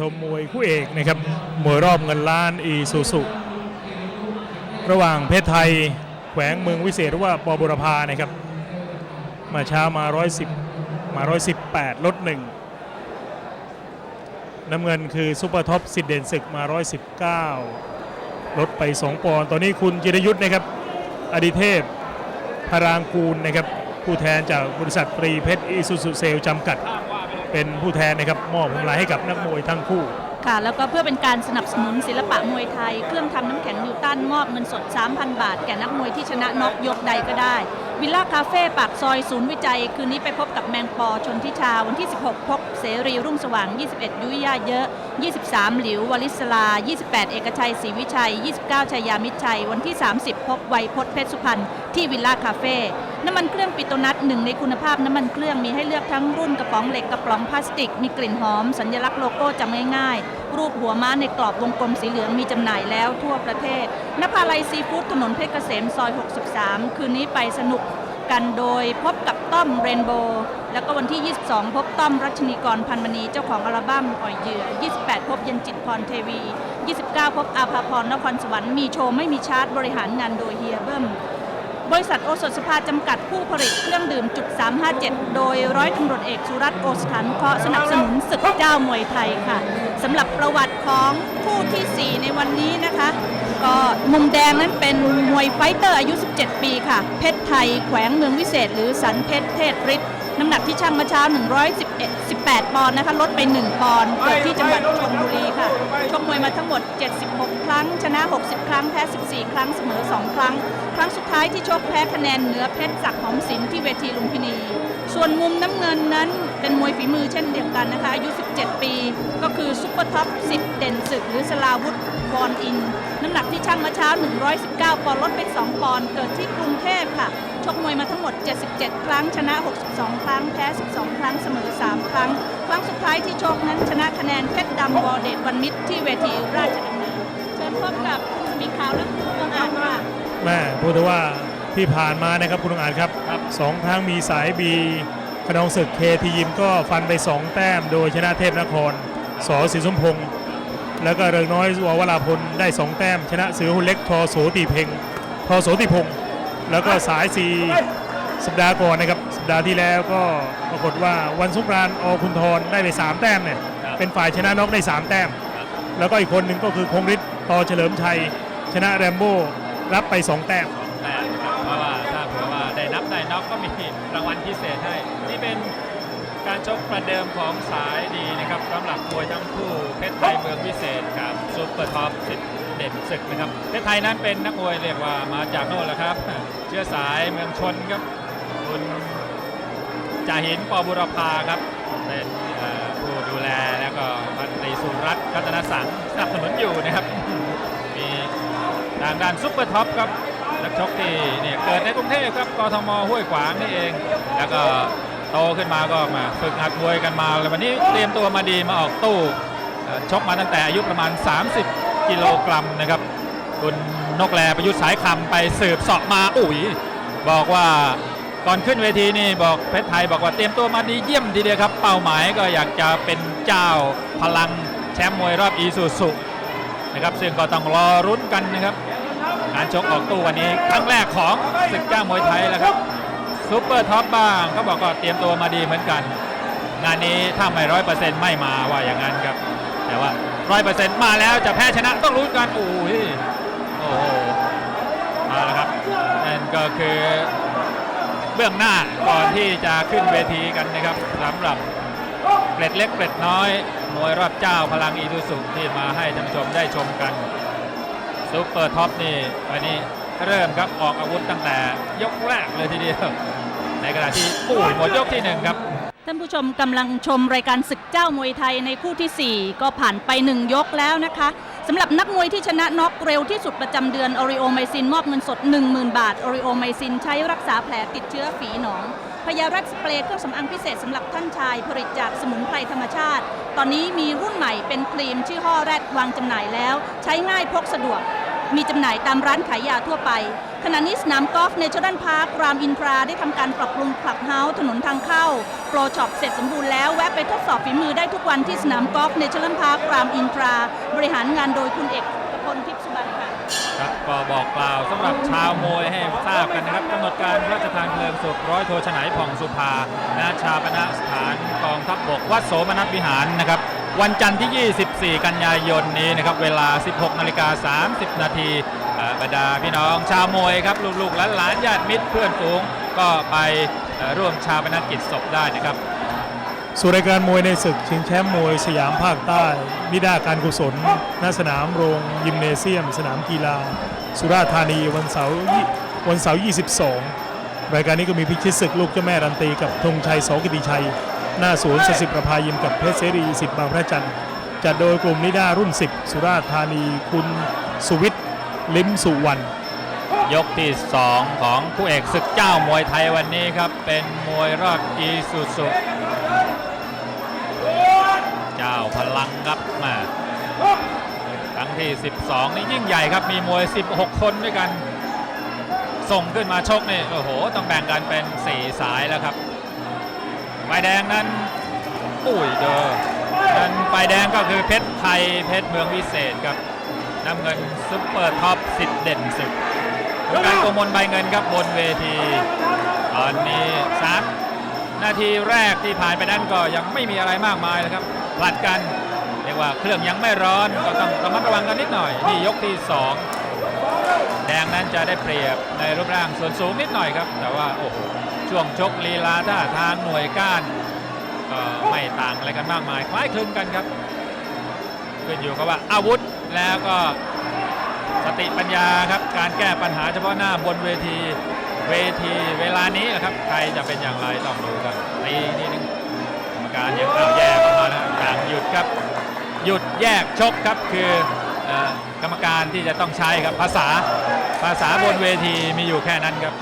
ชมมวยคู่เอกนะครับมวยรอบเงินล้านอีซูซุระหว่างเพชรไทยแขวงเมืองวิเศษหรือว่าปอบุรพานะครับ มาเช้ามา 110 มา 118 ลดหนึ่งน้ำเงินคือซุปเปอร์ท็อปสิทธิเด่นศึกมา 119 ลดไป 2 ปอนด์ตอนนี้คุณจิรยุทธ์นะครับ อดิเทพพารางกูลนะครับ ผู้แทนจากบริษัทตรีเพชรอีซูซุเซลจำกัด เป็นผู้แทนนะครับมอบพวงมาลัยให้กับนักมวยทั้งคู่ ค่ะ แล้วก็เพื่อเป็นการสนับสนุนศิลปะมวยไทย เครื่องทำน้ำแข็งนิวตันมอบเงินสด 3,000 บาท แก่นักมวยที่ชนะน็อกยกใดก็ได้วิลล่าคาเฟ่ปากซอยศูนย์วิจัย คืนนี้ไปพบกับแมงปอชนทิชา วันที่ 16 พบเสรีรุ่งสว่าง 21 ยุยยาเยอะ 23 หลิววลิศลา 28 เอกชัยศรีวิชัย 29 ชัยยามิตรชัย วันที่ 30 พบไวยพจน์เพชรสุพรรณที่วิลล่าคาเฟ่ น้ำมันเครื่องปิโตนัทหนึ่งในคุณภาพน้ำมันเครื่องมีให้เลือกทั้งรุ่นกระป๋องเหล็กกระป๋องพลาสติก มีกลิ่นหอม สัญลักษณ์โลโก้จำง่ายๆ รูปหัวม้าในกรอบวงกลมสีเหลืองมีจำหน่ายแล้วทั่วประเทศนภาลัยซีฟู้ดถนนเพชรเกษมซอย 63 คืนนี้ไปสนุกกันโดยพบกับต้อมเรนโบว์แล้วก็วันที่ 22 พบต้อมรัชนีกรพันมณีเจ้าของอัลบั้มอ่อยเหยื่อ 28 พบยันจิตพรเทวี 29 พบอาภาพรนครสวรรค์มีโชว์ไม่มีชาร์จบริหารงานโดยเฮียเบิ้ม บริษัทโอสถสภาจำกัดผู้ผลิตเครื่องดื่มจุด357 โดยร้อยตำรวจเอกสุรัตน์โอสถานเคาะสนับสนุนศึกเจ้ามวยไทยค่ะสำหรับประวัติของคู่ทีสี่4 ในวันนี้นะคะ ก็มุมแดงนั้นเป็นมวยไฟเตอร์อายุ 17 ปีค่ะ เพชรไทยแขวงเมืองวิเศษ หรือสันเพชรเทศฤทธิ์น้ำหนักที่ช่างมาเช้า 111 18ปอนด์นะคะ ลดไป 1 ปอนด์เกิดที่จังหวัดชลบุรีค่ะ ชกมวยมาทั้งหมด 76 ครั้ง ชนะ 60 ครั้ง แพ้ 14 ครั้ง เสมอ 2 ครั้ง ครั้งสุดท้ายที่ชกแพ้คะแนนเหนือเพชรศักดิ์หอมศิลป์ที่เวทีลุมพินี ส่วนมุมน้ำเงินนั้นเป็นมวยฝีมือเช่นเดียวกันนะคะ อายุ 17 ปี ก็คือซุปเปอร์ท็อปสิทธิ์เด่นศึกหรือสลาวุธบอลอิน น้ำหนักที่ช่างมาเช้า 119 ปอนด์ลดไป 2 ปอนด์เกิดที่กรุงเทพค่ะ ชกมวยมาทั้งหมด 77 ครั้ง ชนะ 62 ครั้ง แพ้ 12 ครั้ง เสมอ 3 ครั้ง ครั้งสุดท้ายที่ชกนั้นชนะคะแนนเพชรดำวอเดตวันมิตรที่เวทีราชดำเนิน เชิญพบกับคุณสมีขาวและคุณดวงอาจค่ะแม่พูดได้ว่าที่ผ่านมานะครับคุณองอาจครับสองครั้งมีสายบีขนองศึกเคทียิมก็ฟันไป 2 แต้ม โดยชนะเทพนครสอศรีสมพงศ์ แล้วก็เริงน้อยววราพลได้ 2 แต้ม ชนะเสือหุนเล็กทอโสติเพ่งทอโสติพงศ์แล้วก็สายสีสัปดาห์ก่อนนะครับสัปดาห์ที่แล้วก็ปรากฏว่าวันสงกรานต์อคุณทรได้ไป 3 แต้มเนี่ยเป็นฝ่ายชนะน็อกได้ 3 แต้ม แล้วก็อีกคนหนึ่งก็คือคงฤทธิ์ต่อเฉลิมชัย ชนะแรมโบ้รับไป 2 แต้มแต้มนะครับเพราะว่าถ้าเผื่อว่าได้นับได้น็อกก็มีรางวัลพิเศษให้ นี่เป็นการชกประเดิมของสายดีนะครับ สำหรับมวยทั้งคู่เพชรไทยเมืองพิเศษกับซูเปอร์ท็อปสิทธิ์เด่นศึกนะครับเพชรไทยนั้นเป็นนักมวยเรียกว่ามาจากโน่นแหละครับ เชื้อสายเมืองชนครับคุณจ่าหินปอบุรพาครับเป็นผู้ดูแลแล้วก็พันตรีสุรัตน์รัตนสังสนับสนุนอยู่นะครับ มีทางด้านซุปเปอร์ท็อปครับนักชกที่เนี่ยเกิดในกรุงเทพครับกทมห้วยขวางนี่เอง แล้วก็ โตขึ้นมาก็มาฝึกหัดมวยกันมาแล้ววันนี้เตรียมตัวมาดีมาออกตู้ชกมาตั้งแต่อายุประมาณ 30 กิโลกรัมนะครับ คุณนกแลประยุทธ์สายคำไปสืบเสาะมาอุ๋ยบอกว่าก่อนขึ้นเวทีนี่บอกเพชรไทยบอกว่าเตรียมตัวมาดีเยี่ยมทีเดียวครับ เป้าหมายก็อยากจะเป็นเจ้าพลังแชมป์มวยรอบอีซูซุนะครับซึ่งก็ต้องรอรุ้นกันนะครับการชกออกตู้วันนี้ครั้งแรกของศึกเจ้ามวยไทยแล้วครับ ซูเปอร์ท็อปบ้างเขาบอกก็เตรียมตัวมาดีเหมือนกัน งานนี้ถ้าไม่ร้อยเปอร์เซ็นต์ไม่มาว่าอย่างนั้นครับ แต่ว่าร้อยเปอร์เซ็นต์มาแล้วจะแพ้ชนะต้องรู้กันโอ้ยโอ้โหมาแล้วครับนั่นก็คือเบื้องหน้าก่อนที่จะขึ้นเวทีกันนะครับสำหรับเกร็ดเล็กเกร็ดน้อยมวยรอบเจ้าพลังอีทูสุที่มาให้ท่านผู้ชมได้ชมกันซุปเปอร์ท็อปนี่วันนี้ เริ่มครับออกอาวุธตั้งแต่ยกแรกเลยทีเดียว ในขณะที่ปุ้ยหมดยกที่หนึ่งครับท่านผู้ชมกำลังชมรายการศึกเจ้ามวยไทยในคู่ทีสี่ 4 ก็ผ่านไป 1 ยกแล้วนะคะสำหรับนักมวยที่ชนะน็อกเร็วที่สุดประจำเดือนออริโอไมซินมอบเงินสด 10,000 บาทออริโอไมซินใช้รักษาแผลติดเชื้อฝีหนองพยารักสเปรย์เครื่องสำอางพิเศษสำหรับท่านชายผลิตจากสมุนไพรธรรมชาติ ตอนนี้มีรุ่นใหม่เป็นครีมชื่อห่อแรดวางจำหน่ายแล้ว ใช้ง่ายพกสะดวก มีจำหน่ายตามร้านขายยาทั่วไป ขณะนี้สนามกอล์ฟเนเชอรัลพาร์ครามอินทราได้ทำการปรับปรุงคลับเฮาส์ถนนทางเข้า โปรช็อปเสร็จสมบูรณ์แล้ว แวะไปทดสอบฝีมือได้ทุกวันที่สนามกอล์ฟเนเชอรัลพาร์ครามอินทรา บริหารงานโดยคุณเอกพลทิพย์สุบรรณค่ะ ครับก็บอกกล่าวสำหรับชาวมวยให้ทราบกันนะครับกำหนดการพระราชทานเพลิงศพร้อยโทฉไนผ่องสุภาณชาปณสถานกองทัพบกวัดโสมนัสวิหารนะครับ วันจันทร์ที่ 24 กันยายนนี้นะครับ เวลา 16นาฬิกา30 นาทีบรรดาพี่น้องชาวมวยครับ ลูกๆหลานญาติมิตรเพื่อนฝูงก็ไปร่วมชาปนกิจศพได้นะครับสู่รายการมวยในศึกชิงแชมป์มวยสยามภาคใต้นิดาการกุศลณสนามโรงยิมเนเซียม สนามกีฬา สุราษฎร์ธานีวันเสาร์วันเสาร์ 22 รายการนี้ก็มีพิชิตศึกลูกเจ้าแม่รันตีกับธงชัยโสกิติชัย หน้าสวนสสิประภายิมกับเพชรเสรีสิทธิ์บางพระจันทร์จัดโดยกลุ่มนิด้ารุ่น 10 สุราษฎร์ธานีคุณสุวิทย์ลิมสุวรรณยกที่ 2 ของผู้เอกศึกเจ้ามวยไทยวันนี้ครับ เป็นมวยรอดอีสุสุเจ้าพลังครับมาครั้งที่ 12 นี่ยิ่งใหญ่ครับ มีมวย 16 คนด้วยกัน ส่งขึ้นมาชกนี่โอ้โห ต้องแบ่งกันเป็น 4 สายแล้วครับ ไฟแดงนั้นอุ้ยเดอนั้นไฟแดงก็คือเพชรไทยเพชรเมืองวิเศษครับน้ำเงินซุปเปอร์ท็อปสิทธิ์เด่นศึกการโกมลใบเงินครับบนเวที ตอนนี้สามนาทีแรกที่ผ่านไปนั้นก็ยังไม่มีอะไรมากมายนะครับผลัดกันเรียกว่าเครื่องยังไม่ร้อนก็ต้องระมัดระวังกันนิดหน่อย นี่ยกที่ 2 แดงนั้นจะได้เปรียบในรูปร่างส่วนสูงนิดหน่อยครับ แต่ว่าโอ้โห ช่วงชกลีลาท่าทางหน่วยก้านก็ไม่ต่างอะไรกันมากมายคล้ายคลึงกันครับขึ้นอยู่กับว่าอาวุธแล้วก็สติปัญญาครับการแก้ปัญหาเฉพาะหน้าบนเวทีเวทีเวลานี้นะครับใครจะเป็นอย่างไรต้องดูกันตีนี่นึงกรรมการยังเอาแยกออกมานะต่างหยุดครับ หยุดแยกชกครับคือกรรมการที่จะต้องใช้ครับภาษาภาษาบนเวทีมีอยู่แค่นั้นครับ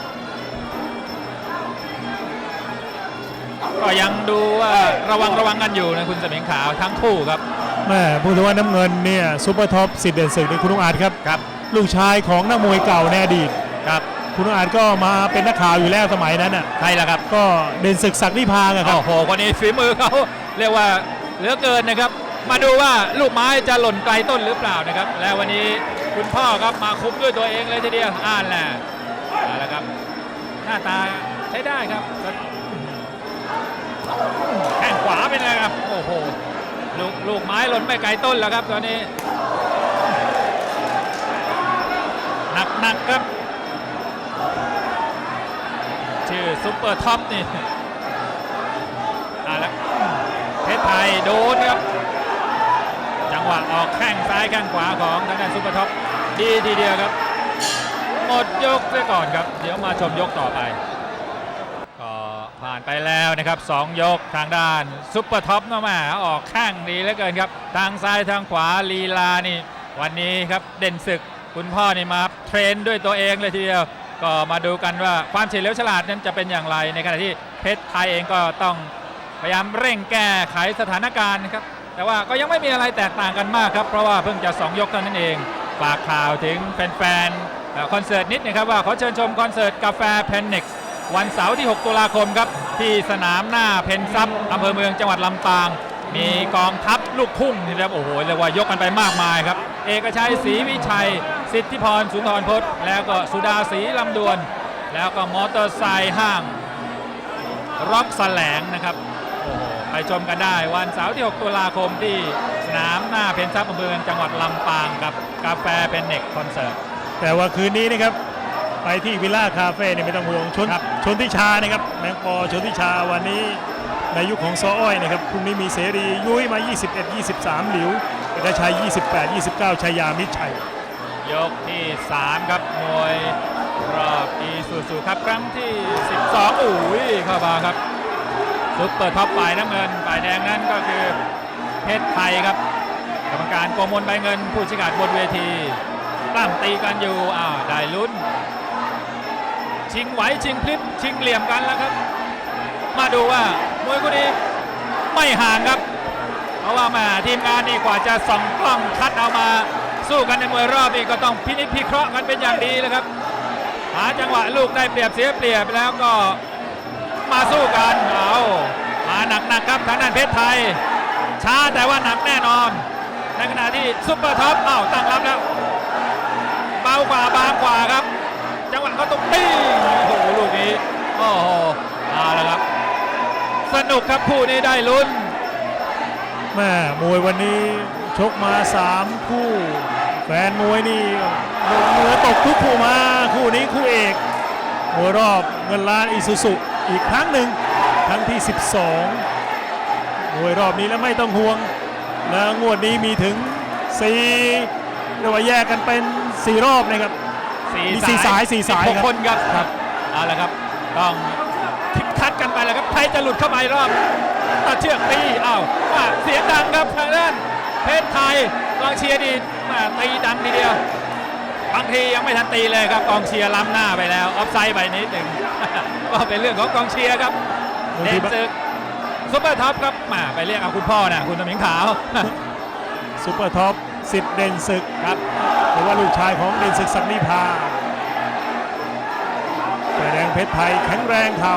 ก็ยังดูว่าระวังระวังกันอยู่นะคุณสมิงขาวทั้งคู่ครับแม่พูดถึงว่าน้ำเงินเนี่ยซูเปอร์ท็อปสิทธิ์เด่นศึกนี่คุณลุงอาจครับ ครับ ลูกชายของนักมวยเก่าในอดีต ครับคุณลุงอาจก็มาเป็นนักข่าวอยู่แล้วสมัยนั้นอะใช่แล้วครับก็เด่นศึกศักดิ์นิพางอะครับ โอ้โหคนนี้ฝีมือเขาเรียกว่าเหลือเกินนะครับ มาดูว่าลูกไม้จะหล่นไกลต้นหรือเปล่านะครับ และวันนี้คุณพ่อครับมาคุมด้วยตัวเองเลยทีเดียวอ่านแหละเอาละครับหน้าตาใช้ได้ครับ แข้งขวาเป็นไงครับ โอ้โหลูกลูกไม้หล่นไม่ไกลต้นแล้วครับตอนนี้ หนักหนักครับ ชื่อซุปเปอร์ท็อปนี่อาแล้วเพชรไทยโดนครับ จังหวะออกแข้งซ้ายแข้งขวาของทางด้านซุปเปอร์ท็อปดีทีเดียวครับ หมดยกเสียก่อนครับ เดี๋ยวมาชมยกต่อไป ผ่านไปแล้วนะครับสองยกทางด้านซุปเปอร์ท็อปเนาะแม่ออกข้างดีเหลือเกินครับ ทางซ้ายทางขวาลีลานี่ วันนี้ครับเด่นศึกคุณพ่อนี่มาเทรนด้วยตัวเองเลยทีเดียว ก็มาดูกันว่าความเฉลียวฉลาดนั้นจะเป็นอย่างไร ในขณะที่เพชรไทยเองก็ต้องพยายามเร่งแก้ไขสถานการณ์ครับแต่ว่าก็ยังไม่มีอะไรแตกต่างกันมากครับ เพราะว่าเพิ่งจะ 2 ยกเท่านั้นเองฝากข่าวถึงแฟนๆคอนเสิร์ตนิดนะครับว่าขอเชิญชมคอนเสิร์ตกาแฟเพนน็ก วันเสาร์ที่ 6 ตุลาคมครับ ที่สนามหน้าเพนซับอำเภอเมืองจังหวัดลำปาง มีกองทัพลูกทุ่งนี่นะครับโอ้โหเรียกว่ายกกันไปมากมายครับ เอกชัยศรีวิชัย สิทธิพรสุนทรพจน์ แล้วก็สุดาศรีลำดวน แล้วก็มอเตอร์ไซค์ห้างร็อกแสลงนะครับโอ้โหไปชมกันได้วันเสาร์ที่ 6 ตุลาคมที่สนามหน้าเพนซับอำเภอเมืองจังหวัดลำปางกับกาแฟเพนเน็กคอนเสิร์ตแต่ว่าคืนนี้นะครับ ไปที่วิลล่าคาเฟ่เนี่ยไม่ต้องห่วงชนครับชนทิชานะครับแมงปอชนทิชาวันนี้ในยุคของซออ้อยนะครับพรุ่งนี้มีเสรียุ้ยมา 21 23 หลิวเอกชัย 28 29ชัยยามิตรชัย ยกที่ 3 ครับมวยรอบอีซูซูครับครั้งที่ 12อุ้ยเข้ามาครับซุปเปอร์ท็อปฝ่ายน้ำเงินฝ่ายแดงนั้นก็คือเพชรไทยครับกรรมการโกมลใบเงินผู้ชิกาดบนเวทีปล้ำตีกันอยู่อ้าวได้ลุ้น ชิงไหวชิงพลิบชิงเหลี่ยมกันแล้วครับ มาดูว่ามวยคู่นี้ไม่ห่างครับ เพราะว่าแมาทีมงานนี่กว่าจะส่องกล้องคัดเอามาสู้กันในมวยรอบนี้ก็ต้องพินิจพิเคราะห์กันเป็นอย่างดีเลยครับ หาจังหวะลูกได้เปรียบเสียเปรียบแล้วก็มาสู้กันเอามาหนักๆครับทางด้านเพชรไทย ช้าแต่ว่าหนักแน่นอน ในขณะที่ซุปเปอร์ท็อปอ้าวตั้งรับแล้ว เบากว่าบางกว่าครับ จังหวะเขาตรงตี้โอ้โหลูกนี้โอ้โหเอาละครับ สนุกครับคู่นี้ได้ลุ้นแม่มวยวันนี้ชกมา 3 คู่ แฟนมวยนี่ลงมือตกทุกคู่มาคู่นี้คู่เอกมวยรอบเงินล้านอีซูซุอีกครั้งหนึ่งครั้งที่ 12มวยรอบนี้แล้วไม่ต้องห่วง แล้วงวดนี้มีถึง4เรียกว่าแยกกันเป็น 4 รอบนะครับ มีสี่สายสี่สายสิบหกครับคนครับครับเอาละครับต้องคิดคัดกันไปแล้วครับใครจะหลุดเข้าไปรอบตัดเชือกตีอ้าวว่าเสียงดังครับทางด้านเพชรไทยกองเชียร์ดีมาตีดังทีเดียวบางทียังไม่ทันตีเลยครับกองเชียร์ล้ำหน้าไปแล้วออฟไซด์ไปนิดหนึ่งก็เป็นเรื่องของกองเชียร์ครับบางเดทีนซึกซุปเปอร์ท็อปครับมาไปเรียกเอาคุณพ่อนะคุณตมิงขาวซุปเปอร์ท็อป สิทธิ์เด่นศึกครับหรือว่าลูกชายของเด่นศึกสักนิพาฝ่ายแดงเพชรไทยแข็งแรงเข่า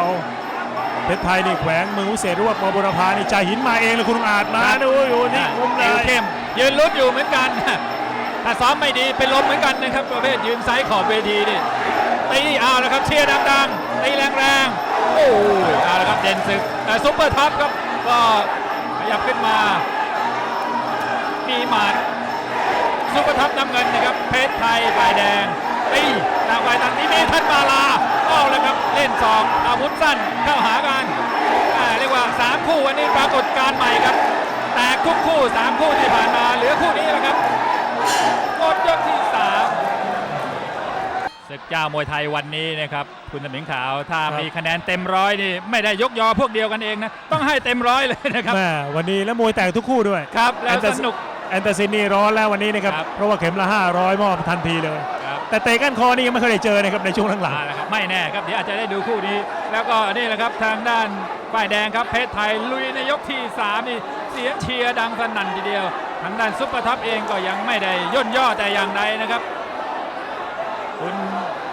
เพชรไทยนี่แขวงมือวิเศษหรือว่าปบุรพานี่จ่ายหินมาเองเลยคุณอาจมาดูอยู่นี่มุมเลติวยเข้มยืนลุ้นอยู่เหมือนกันถ้าซ้อมไม่ดีเป็นลมเหมือนกันนะครับประเภทยืนไซส์ขอบเวทีนี่ตีเอาแล้วครับเชียร์ดังๆตีแรงๆโอ้ยเอาละครับเด่นศึกแต่ซุปเปอร์ท็อปครับก็ขยับขึ้นมา มีหมัด ซุปเปอร์ท็อปน้ำเงินนะครับ เพชรไทยฝ่ายแดงตีต่างฝ่ายต่างนี้นี่ท่านมาลาเอาแล้วครับ เล่นสองอาวุธสั้นเข้าหากันอ่าเรียกว่าสามคู่วันนี้ปรากฏการณ์ใหม่ครับ แตกทุกคู่สามคู่ที่ผ่านมาเหลือคู่นี้แหละครับหมดยกที่สามศึกเจ้ามวยไทยวันนี้นะครับคุณตมิงขาวถ้าครับมีคะแนนเต็มร้อยนี่ไม่ได้ยกยอพวกเดียวกันเองนะต้องให้เต็มร้อยเลยนะครับแม่วันนี้แล้วมวยแตกทุกคู่ด้วยครับแล้วสนุกแอนเตอร์ซินนี่ร้อนแล้ววันนี้นะครับ ครับเพราะว่าเข็มละ 500 มอบทันทีเลย ครับ แต่เตะก้านคอนี่ยังไม่เคยได้เจอนะครับในช่วงหลัง มาแล้วครับไม่แน่ครับเดี๋ยวอาจจะได้ดูคู่นี้ แล้วก็นี่แหละครับทางด้านฝ่ายแดงครับเพชรไทยลุยในยกที่สามนี่เสียงเชียร์ดังสนั่นทีเดียว ทางด้านซุปเปอร์ท็อปเองก็ยังไม่ได้ย่นย่อแต่อย่างใดนะครับ คุณ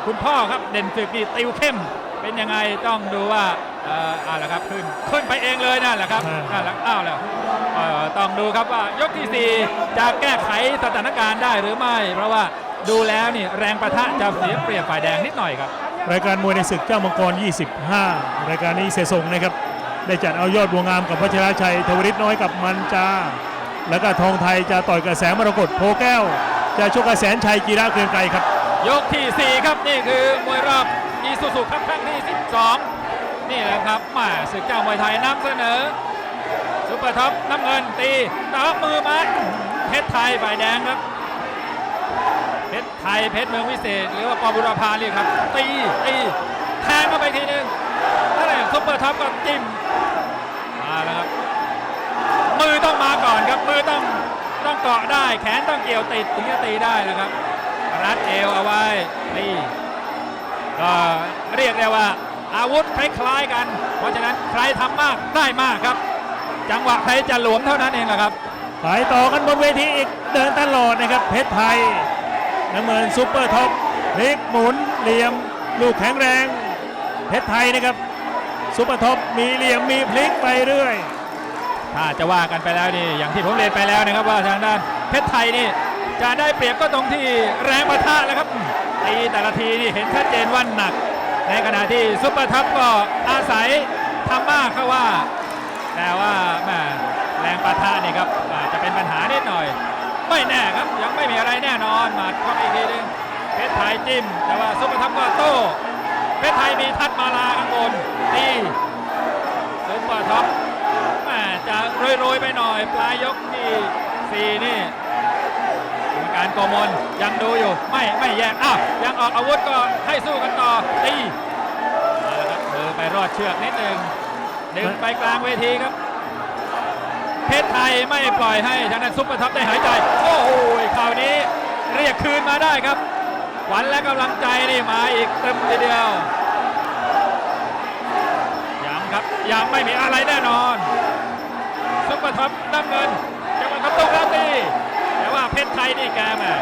คุณพ่อครับเด่นศึกนี่ติวเข้ม เป็นยังไงต้องดูว่าเอ่อเอาละครับขึ้นขึ้นไปเองเลยนั่นแหละครับนั่นแหละอ้าวแล้วเอ่อต้องดูครับว่ายกที่สี่จะแก้ไขสถานการณ์ได้หรือไม่ เพราะว่าดูแล้วนี่แรงประทะจะเสียเปรียบฝ่ายแดงนิดหน่อยครับๆรายการมวยในศึกเจ้ามังกร 25 รายการนี้เสียส่งนะครับ ได้จัดเอายอดบัวงามกับพัชรชัยทวริตน้อยกับมันจา แล้วก็ทองไทยจะต่อยกับแสงมรกตโพแก้ว จะชกกับแสนชัยกีระเกรียงไกรครับ ยกที่4ครับนี่คือมวยรอบอีซูซุครับครั้งที่12 นี่แหละครับมาศึกเจ้ามวยไทยนำเสนอซุปเปอร์ท็อปน้ำเงินตีตับมือมาเพชรไทยฝ่ายแดงครับเพชรไทยเพชรเมืองวิเศษ หรือว่าปอบุรพาเรียกครับ ตีตีแทงเข้าไปทีนึงนั่นแหละซุปเปอร์ท็อปก็จิ้มมาแล้วครับมือต้องมาก่อนครับมือต้องต้องเกาะได้แขนต้องเกี่ยวติดถึงจะตีได้นะครับ รัดเอวเอาไว้นี่ก็เรียกได้ว่า อาวุธคล้ายๆกัน เพราะฉะนั้นใครทำมากได้มากครับ จังหวะใครจะหลวมเท่านั้นเองแหละครับไปต่อกันบนเวทีอีกเดินตลอดนะครับ เพชรไทยน้ำเงินซุปเปอร์ท็อปพลิกหมุนเหลี่ยม ลูกแข็งแรง เพชรไทยนะครับซุปเปอร์ท็อปมีเหลี่ยมมีพลิกไปเรื่อย ถ้าจะว่ากันไปแล้วนี่อย่างที่ผมเรียนไปแล้วนะครับว่าทางด้านเพชรไทยนี่จะได้เปรียบก็ตรงที่แรงประทะแล้วครับตีแต่ละทีนี่เห็นชัดเจนว่าหนัก ในขณะที่ซุปเปอร์ทัพก็อาศัยทำมากเขาว่า แต่ว่าแม่แรงปะทะนี่ครับอาจจะเป็นปัญหานิดหน่อย ไม่แน่ครับยังไม่มีอะไรแน่นอนมาเข้าไปอีกทีหนึงเพชรไทยจิ้ม แต่ว่าซุปเปอร์ทัพก็โต้เพชรไทยมีทัดมาลาข้างบนตีซุปเปอร์ท็อปแม่จะโรยๆไปหน่อย ปลายยกที่สี่นี่กรรมการโกมลยังดูอยู่ไม่ไม่แยกอ้าวยังออกอาวุธก็ให้สู้กันต่อตีเอาละครับมือไปรอด เชือกนิดหนึ่งดึงไปกลางเวทีครับ เพชรไทยไม่ปล่อยให้ทางด้านซุปเปอร์ท็อปได้หายใจ โอ้โหคราวนี้เรียกคืนมาได้ครับขวัญและกำลังใจนี่มาอีกเต็มทีเดียวยังครับยังไม่มีอะไรแน่นอน ซุปเปอร์ท็อปน้ำเงินจังหวะกระตุกแล้วตีแต่ว่าเพชรไทยนี่แกแม่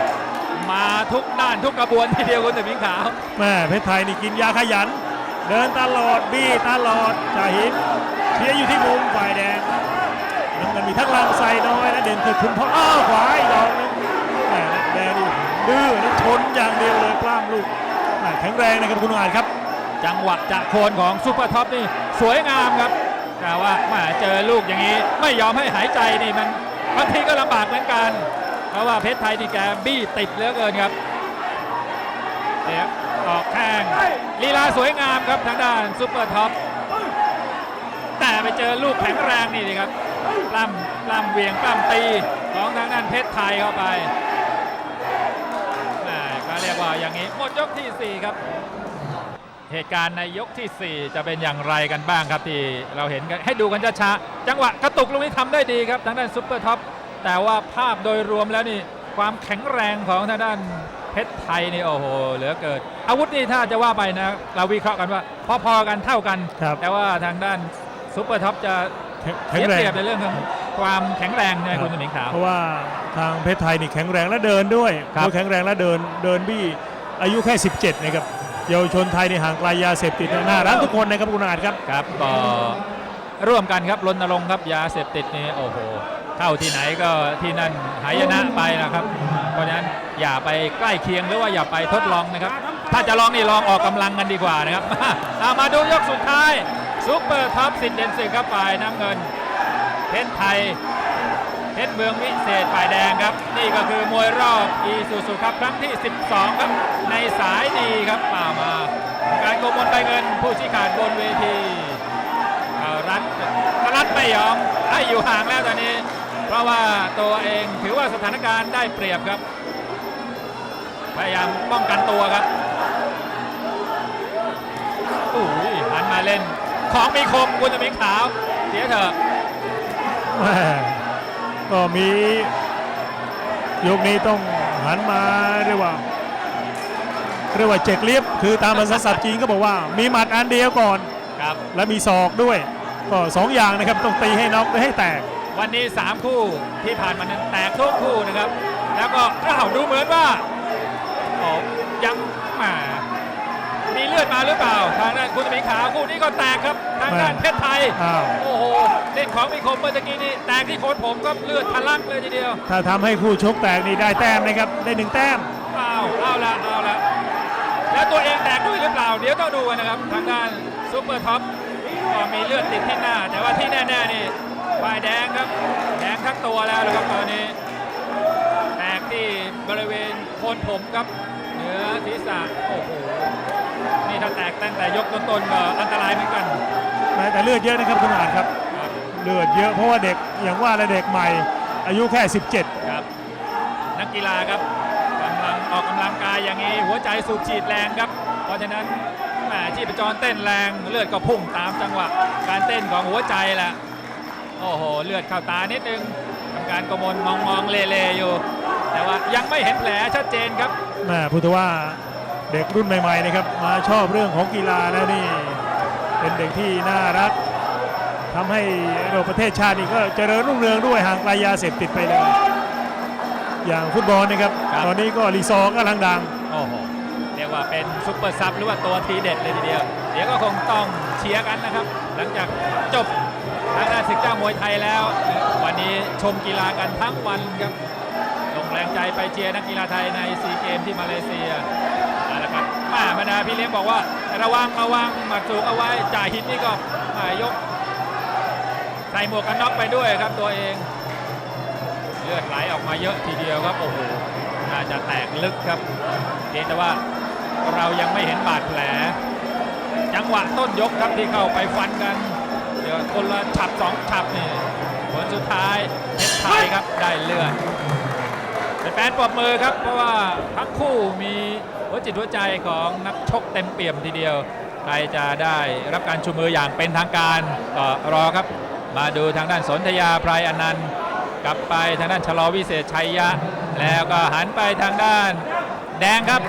มาทุกด้านทุกกระบวนทีเดียวคุณถึงพิงขาวแม่เพชรไทยนี่กินยาขยัน เดินตลอดบี้ตลอดจ่าหินเชียอยู่ที่มุมฝ่ายแดงน้ำเงินมีทั้งลังไซน้อยและเด่นเกิดคุณพ่ออ้าวขวาอีกดอกนึงแม่แดงนี่ดื้อนะชนอย่างเดียวเลยปล้ามลูกแข็งแรงนะครับคุณอาจครับ จังหวะจะโคนของซูเปอร์ท็อปนี่สวยงามครับแต่ว่ามาเจอลูกอย่างนี้ ไม่ยอมให้หายใจนี่มันบางทีก็ลำบากเหมือนกัน เพราะว่าเพชรไทยนี่แกบี้ติดเหลือเกินครับเดี๋ย ออกแข้งลีลาสวยงามครับทางด้านซูเปอร์ท็อปแต่ไปเจอลูกแข็งแรงนี่สิครับปล้ำปล้ำเหวียงปล้ำตีของทางด้านเพชรไทยเข้าไปแหม่ก็เรียกว่าอย่างนี้หมดยกทีสี่4 ครับ เหตุการณ์ในยกทีสี่ 4 จะเป็นอย่างไรกันบ้างครับที่เราเห็นกันให้ดูกันช้าๆจังหวะกระตุกลูกนี้ทำได้ดีครับทางด้านซุปเปอร์ท็อปแต่ว่าภาพโดยรวมแล้วนี่ความแข็งแรงของทางด้าน เพชรไทยนี่โอ้โหเหลือเกินอาวุธนี่ถ้าจะว่าไปนะ เราวิเคราะห์กันว่า พอๆกันเท่ากัน ครับ แต่ว่าทางด้านซุปเปอร์ท็อปจะแข็งเสียแรงเปรียบในเรื่องของความแข็งแรงใช่ไหมครับคุณสมิงขาว เพราะว่าทางเพชรไทยนี่แข็งแรงและเดินด้วยครับ เขาแข็งแรงและเดินเดินบี้อายุแค่ 17นะครับเยาวชนไทยในห่างไกลยาเสพติดน่ารักทุกคนนะครับคุณอาจครับ ครับก็ร่วมกันครับรณรงค์ครับยาเสพติดนี่โอ้โห เข้าที่ไหนก็ที่นั่นหายนะไปนะครับ เพราะฉะนั้นอย่าไปใกล้เคียงหรือว่าอย่าไปทดลองนะครับ ถ้าจะลองนี่ลองออกกำลังกันดีกว่านะครับเอามาดูยกสุดท้ายซุปเปอร์ท็อปสิทธิ์เด่นสึกครับฝ่ายน้ำเงินเพชรไทยเพชรเมืองวิเศษฝ่ายแดงครับ นี่ก็คือมวยรอบอีซูซูครับครั้งที่ 12 ครับ ในสายดีครับป่ามา การโกมลไปเงินผู้ชี้ขาดบนเวทีเอารัฐรัฐไม่ยอมให้อยู่ห่างแล้วตอนนี้ เพราะว่าตัวเองถือว่าสถานการณ์ได้เปรียบครับ พยายามป้องกันตัวครับอุ้ยหันมาเล่น ของมีคมคุณจะมีขาว เสียเถอะแม่ก็มียกนี้ต้องหันมาเรียกว่าเรียกว่าเจกเลียบคือตามภาษาศัพท์จีนก็บอกว่า มีหมัดอันเดียวก่อน ครับ และมีศอกด้วย ก็สองอย่างนะครับต้องตีให้น็อกและให้แตก วันนี้ 3 คู่ที่ผ่านมานั้นแตกทุกคู่นะครับ แล้วก็อ้าวดูเหมือนว่าโอ้ยังแหมามีเลือดมาหรือเปล่า ทางด้านคุณสมิงขาวคู่นี้ก็แตกครับ ทางด้านเพชรไทย อ้าวโอ้โหเล่นของมีคมเมื่อตะกี้นี้แตกที่โคนผมก็เลือดทะลักเลยทีเดียว ถ้าทำให้คู่ชกแตกนี่ได้แต้มนะครับ ได้หนึ่งแต้มอ้าวเอาละเอาละแล้วตัวเองแตกด้วยหรือเปล่า เดี๋ยวต้องดูนะครับ ทางด้านซูเปอร์ท็อปก็มีเลือดติดที่หน้า แต่ว่าที่แน่ ๆ นี่ ฝ่ายแดงครับ แดงทั้งตัวแล้วนะครับตอนนี้ แตกที่บริเวณโคนผมครับ เหนือศีรษะโอ้โห นี่ถ้าแตกตั้งแต่ยกต้นๆก็อันตรายเหมือนกัน แม้แต่เลือดเยอะนะครับคุณอาจครับ ครับเลือดเยอะเพราะว่าเด็กอย่างว่าและเด็กใหม่ อายุแค่ 17 ครับ นักกีฬาครับกำลังออกกำลังกายอย่างนี้ หัวใจสูบฉีดแรงครับ เพราะฉะนั้นแหมชีพจรเต้นแรงเลือดก็พุ่งตามจังหวะการเต้นของหัวใจแหละ โอ้โห เลือดเข้าตานิดนึงกรรมการกมลมองมองๆเล่ๆอยู่ แต่ว่ายังไม่เห็นแผลชัดเจนครับแม่พูดถึงว่าเด็กรุ่นใหม่ๆนะครับมาชอบเรื่องของกีฬาแล้วนี่ เป็นเด็กที่น่ารักทำให้เราประเทศชาตินี่ก็เจริญรุ่งเรืองด้วยห่างไกลยาเสพติดไปเลย อย่างฟุตบอลนะครับครับตอนนี้ก็รีซอร์กำลังดังโอ้โหเรียกว่าเป็นซุปเปอร์ซับหรือว่าตัวทีเด็ดเลยทีเดียว เดี๋ยวก็คงต้องเชียร์กันนะครับ หลังจากจบ ทางด้านศึกเจ้ามวยไทยแล้ว วันนี้ชมกีฬากันทั้งวันครับลงแรงใจไปเชียร์นักกีฬาไทยในซีเกมที่มาเลเซียเอาละครับมาบรรดาพี่เลี้ยงบอกว่า ระวังระวังหมัดสูงเอาไว้จ่ายหินนี่ก็มายกใส่หมวกกันน็อกไปด้วยครับตัวเอง เลือดไหลออกมาเยอะทีเดียวครับโอ้โหน่าจะแตกลึกครับเพียงแต่ว่าเรายังไม่เห็นบาดแผล จังหวะต้นยกครับที่เข้าไปฟันกันเดี๋ยวคนละฉับสองฉับนี่ผลสุดท้ายเพชรไทยครับได้เลือดเป็นแฟนปรบมือครับ เพราะว่าทั้งคู่มีหัวจิตหัวใจของนักชกเต็มเปี่ยมทีเดียว ใครจะได้รับการชูมืออย่างเป็นทางการก็รอครับ มาดูทางด้านสนธยาไพรอนันต์กลับไปทางด้านชะลอวิเศษชัยยะ แล้วก็หันไปทางด้านแดงครับ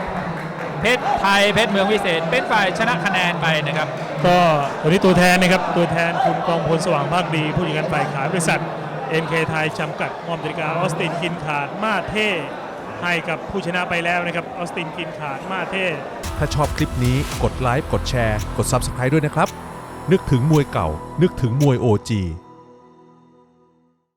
เพชรไทยเพชรเมืองวิเศษ เป็นฝ่ายชนะคะแนนไปนะครับ ก็ตัวนี้ตัวแทนนะครับตัวแทนคุณกองพลสว่างภาคดี ผู้จัดการฝ่ายขายบริษัท MK ไทยจำกัดมอมนาฬิกาออสตินกินขาดมาเท่ให้กับผู้ชนะไปแล้วนะครับออสตินกินขาดมาเท่ถ้าชอบคลิปนี้กดไลค์กดแชร์ กด Subscribe ด้วยนะครับ นึกถึงมวยเก่า นึกถึงมวย OG